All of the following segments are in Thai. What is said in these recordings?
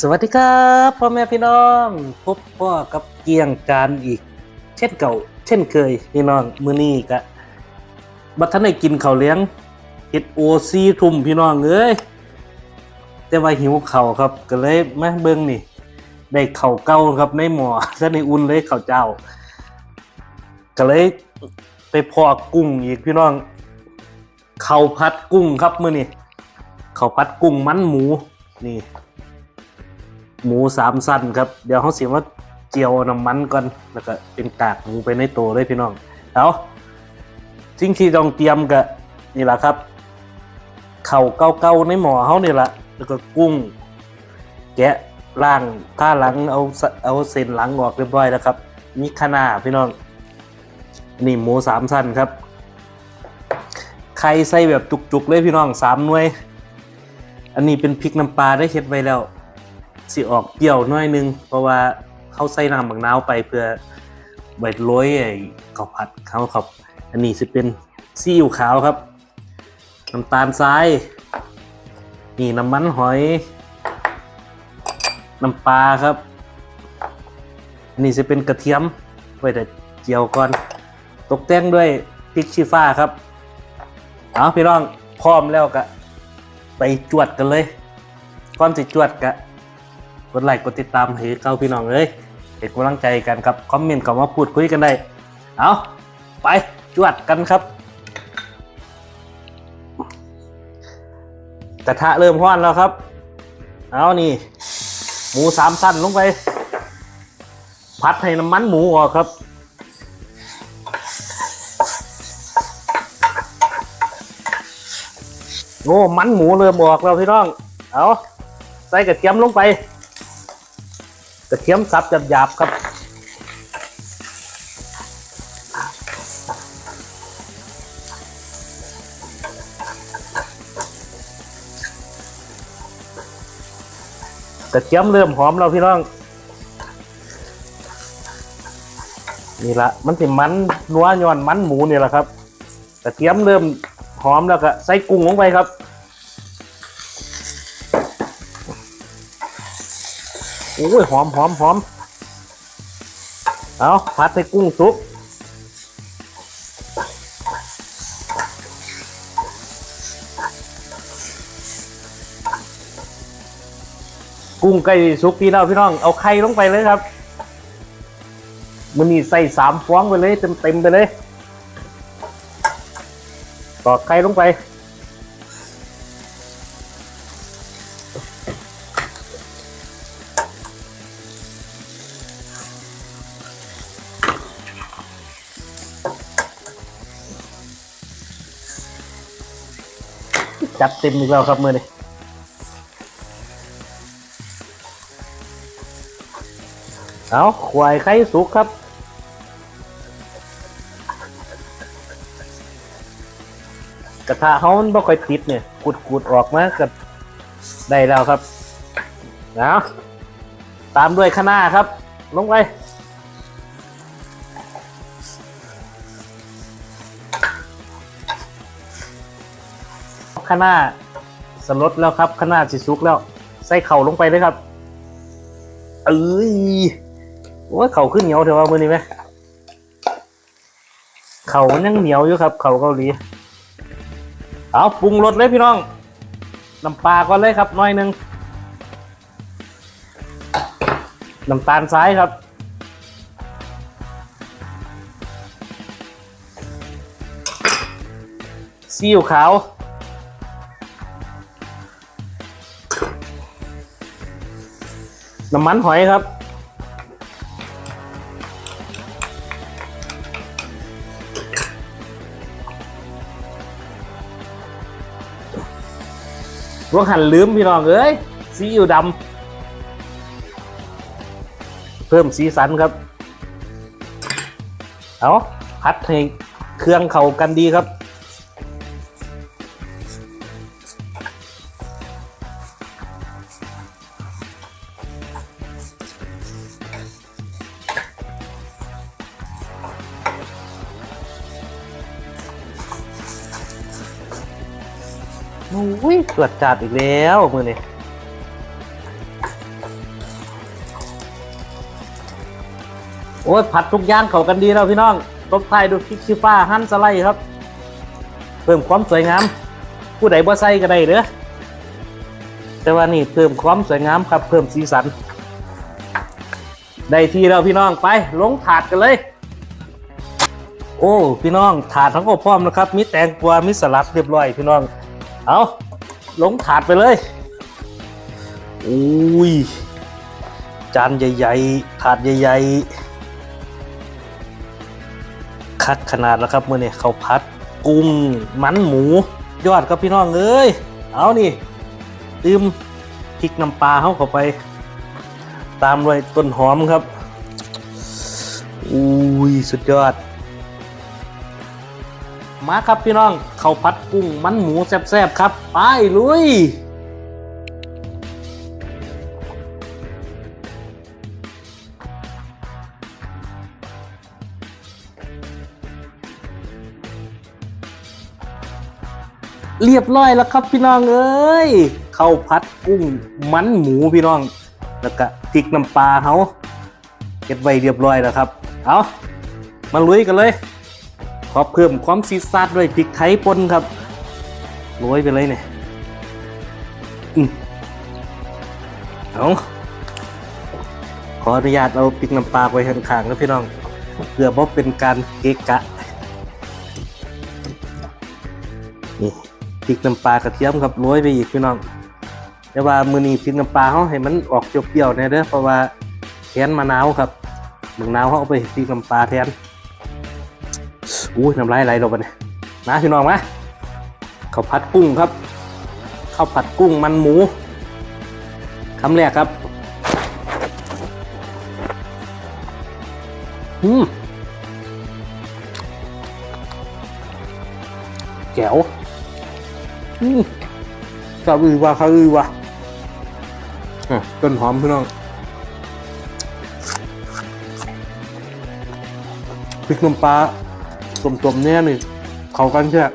สวัสดีครับพ่อแม่พี่น้อง พบพ่อกับเกียงการอีก เช่นเก่า เช่นเคยพี่น้องมื้อนี้ก็บัดทันได้กินข้าวเลี้ยงเฮ็ดโอซีทุ่มพี่น้องเอ้ยแต่ว่าหิวข้าวครับก็เลยมาเบิ่งนี่ ได้ข้าวเก่าครับในหม้อซะในอุ่นเลยข้าวเจ้า ก็เลยไปพอกุ้งอีกพี่น้องข้าวผัดกุ้งครับมื้อนี้ข้าวผัดกุ้งมันหมูนี่ หมูสามสั้นครับ เดี๋ยวเขาเสียว่าเจียวน้ำมันก่อนแล้วก็เป็นกากหมูไปในโตเลยพี่น้องเอาสิ่งที่ต้องเตรียมก็นี่แหละครับเข่าเก่าๆในหม้อเขานี่แหละแล้วก็กุ้ง แกะล่างผ้าหลังเอาเอาเส้นหลังออกเรียบร้อยแล้วครับมีคะน้าพี่น้องนี่หมูสามสั้นครับไข่ใส่แบบจุกๆเลยพี่น้องสามหน่วย อันนี้เป็นพริกน้ำปลาได้เฮ็ดไว้แล้ว สิออกเปรี้ยวน่อยนึง เพราะว่าเขาใส่น้ำบักนาวไปเพื่อไว้โรยไอ้ข้าวผัดเขาครับ อันนี้จะเป็นซีอิ๊วขาวครับน้ำตาลทรายนี่น้ำมันหอย น้ำปลาครับอันนี้จะเป็นกระเทียมไว้แต่เจียวก่อน ตกแต่งด้วยพริกชี้ฟ้าครับเอาพี่น้องพร้อมแล้วก็ไปจวดกันเลยก่อนสิจวดกะ กดไลค์กดติดตามให้เก้าพี่น้องเลยเป็นกำลังใจกันครับคอมเมนต์เข้ามาพูดคุยกันได้ เอาไปจวดกันครับ กระทะเริ่มร้อนแล้วครับ เอานี่ หมูสามสั้นลงไป พัดให้น้ำมันหมูออกครับโอ้มันหมูเริ่มออกแล้วพี่น้อง เอาใส่กระเทียมลงไป กระเทียมสับหยาบๆครับกระเทียมเริ่มหอมแล้วพี่น้องนี่ละมันสิมันนัวย้อนมันหมูนี่แหละครับกระเทียมเริ่มหอมแล้วก็ใส่กุ้งลงไปครับ อ้ยหอมหอมหอมเอาผัดให้กุ้งสุกกุ้งไก่สุกพี่น้องพี่น้องเอาไข่ลงไปเลยครับมันนี่ใส่สามฟองไปเลยเต็มเต็มไปเลยตอกไข่ลงไป จัดเต็มอีกแล้วครับมือนี้เอาควายไข่สุกครับกระทะเขามันบ่ค่อยติดเนี่ยกุดกุดออกมาก็ได้แล้วครับเอาตามด้วยคะน้าครับ ลงไป ข้างหน้าสลดแล้วครับข้างหน้าสิสุกแล้ว ใส่เข่าลงไปเลยครับเอ้ยโอ้ยเข่าขึ้นเหนียวเถอะว่ามือนี้ไหมเข่ายังเหนียวอยู่ครับ เข่าเกาหลีเอาปรุงรสเลยพี่น้องน้ำปลาก่อนเลยครับหน้อยหนึ่งน้ำตาลทรายครับซีอิ๊วขาว น้ำมันหอยครับพวกหันลืมพี่น้องเอ้ยซีอิ๊วดำเพิ่มสีสันครับ เอาพัดให้เครื่องเข้ากันดีครับ อ้ยตรวจจัดอีกแล้วมือนี่โอ้ยผัดทุกอย่างเข้ากันดีแล้วพี่น้องตบไท้ายดูพิกชี้ฟ้าหั่นสไลด์ครับ เพิ่มความสวยงาม ผู้ใดบ่ใส่ก็ได้เด้อแต่ว่านี่เพิ่มความสวยงามครับ เพิ่มสีสัน ได้ทีแล้วพี่น้องไป ลงถาดกันเลย โอ้ พี่น้องถาดทั้งก็พร้อมนะครับ มีแตงกวามีสลัดเรียบร้อยพี่น้อง เอาลงถาดไปเลยอุ้ยจานใหญ่ๆ ถาดใหญ่ๆ คัดขนาดแล้วครับมื่อนี้ข้าวผัดกุ้งมันหมู ยอดครับพี่น้องเอ้ย เอานี่ตืมพริกน้ำปลาเข้าเข้าไป ตามด้วยต้นหอมครับ อุ้ย สุดยอด มาครับพี่น้องข้าวผัดกุ้งมันหมูแซ่บๆครับ ไปลุยเรียบร้อยแล้วครับพี่น้องเอ้ยข้าวผัดกุ้งมันหมูพี่น้อง แล้วก็พริกน้ำปลาเขาเก็บไว้เรียบร้อยแล้วครับ เอามาลุยกันเลย ขอเพิ่มความซีซาดด้วยพริกไทยป่นครับโรยไปเลยเนี่ยอืมเอาขออนุญาตเอาพริกน้ำปลาไว้ข้างๆนะพี่น้องเพื่อบ่เป็นการเกะกะนี่พริกน้ำปลากระเทียมครับโรยไปอีกพี่น้องแต่ว่ามือนี้พริกน้ำปลาเขาให้มันออกเปรี้ยวๆแน่เด้อเพราะว่าแทนมะนาวครับมะนาวเขาเอาไปพริกน้ำปลาแทน อู้น้ำลายไหลลงไปเนี่ยนะพี่น้องมาข้าวผัดกุ้งครับข้าวผัดกุ้งมันหมูคำแรกครับอืมแจ๋วอืมกระอือว่าเขาอือว่าอะต้นหอมพี่น้องพริกน้ำปลา ต้มๆเนี่ยนี่เขากันใช่ไหม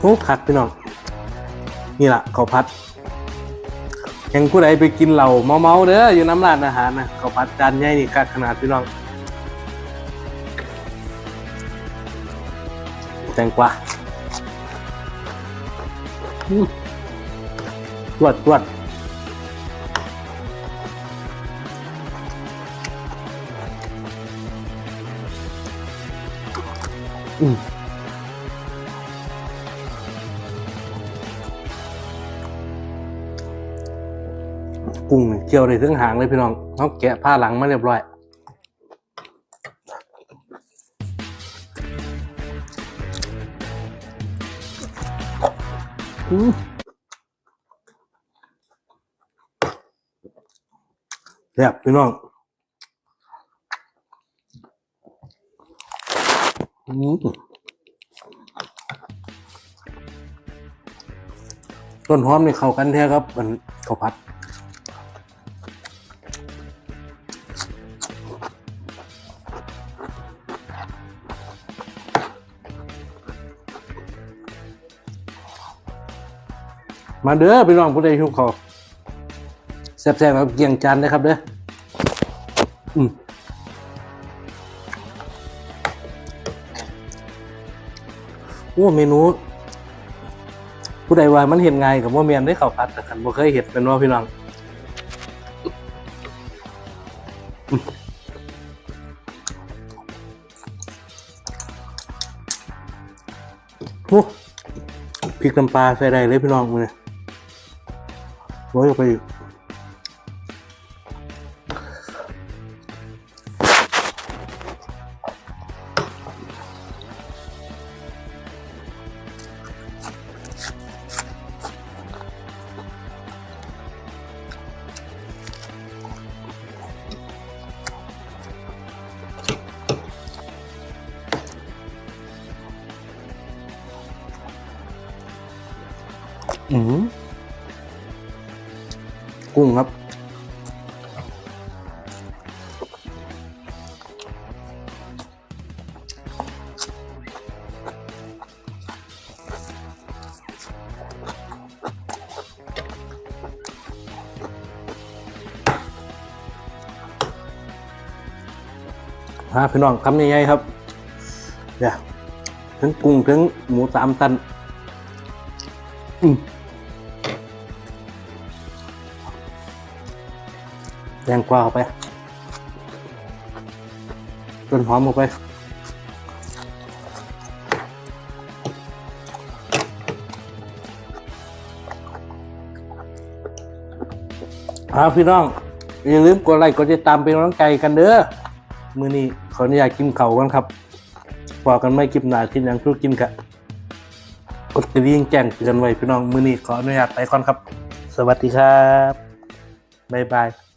โอ้ผัดพี่น้องนี่แหละข้าวผัดยังผู้ใดไปกินเหล่าเมาๆเด้ออยู่น้ำร้านอาหารนะเขาวผัดจานใหญ่นี่กัดขนาดพี่น้องแตงกวาอืมตรวจตรวจ อืมกุ้งนี่เจียวได้ถึงหางเลยพี่น้องเขาแกะผ้าหลังมาเรียบร้อย อืมแซ่บพี่น้องอืม ต้นหอมนี่เข้ากันแท้ครับ มันข้าวผัดมาเด้อพี่น้องผู้ใดหิวขอแซ่บๆแบบเกี่ยงจานนะครับเด้ออืม อ้เมนู ผู้ใดว่ามันเห็นไงกับว่าเมียนได้เข้าวผัดแต่ขันบ่เคยเห็นเป็นว่าพี่น้องโอ้พริกน้ำปลาใส่ได้เลยพี่น้องมือนี้โรยออกไปอีก กุ้งครับ ฮะพี่น้องคำใหญ่ๆครับเดี๋ยวถึงกุ้งถึงหมูสามตัน อืม แดงกวาเข้าไปต้นหอมเข้าไปครับพี่น้อง อย่าลืมกดไลค์กดติดตามเป็นกำลังใจกันเด้อมื้อนี้ขออนุญาตกินเข่ากันครับพอกันไม่คลิปหนาที่ยังทุกกินกะกดกระดิ่งแจ้งเตือนไว้พี่น้องมื้อนี้ขออนุญาตไปก่อนครับ สวัสดีครับ บ๊ายบาย